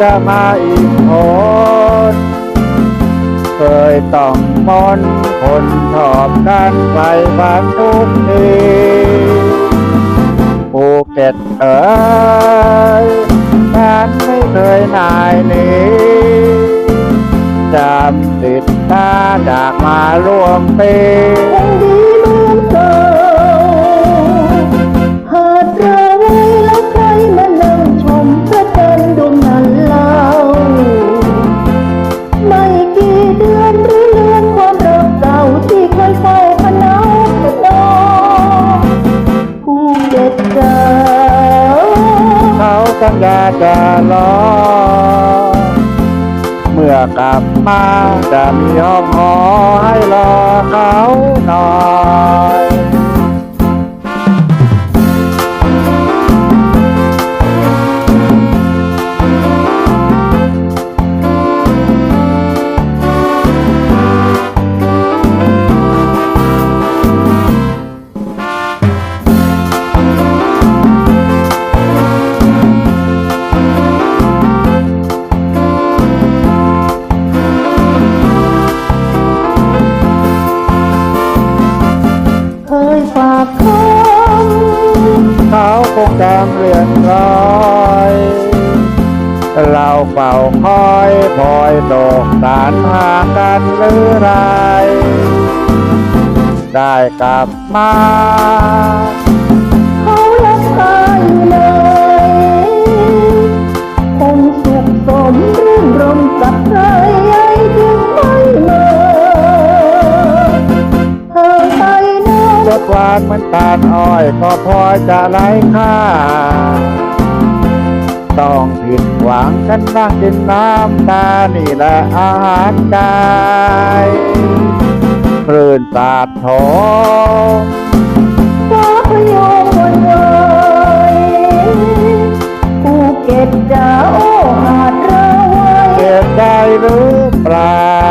จะมาอีกคนเคยต้องมนคนชอบกันไปบ้านทุกทีภูเก็ตเอ๋ยฉันไม่เคยนายนีจำติดตาจากมาร่วมปี สัญญาจะรอ เมื่อกลับมาจะมีห้องหอให้ กาคงจำเรือนร้อยเราเฝ้าคอยพลอยตกสารหากันหรือไร ได้กลับมาานเหมือนตาลอ้อยก็พอจะไร้ค่า ต้องผิดหวังกันนั่งกินน้ำตานี่แหละอาหารกายครื่นสาดโถฟ้าพยองบนเอยผู้เก็ตจะโอหาดระไว้เก็บได้หรือเปล่า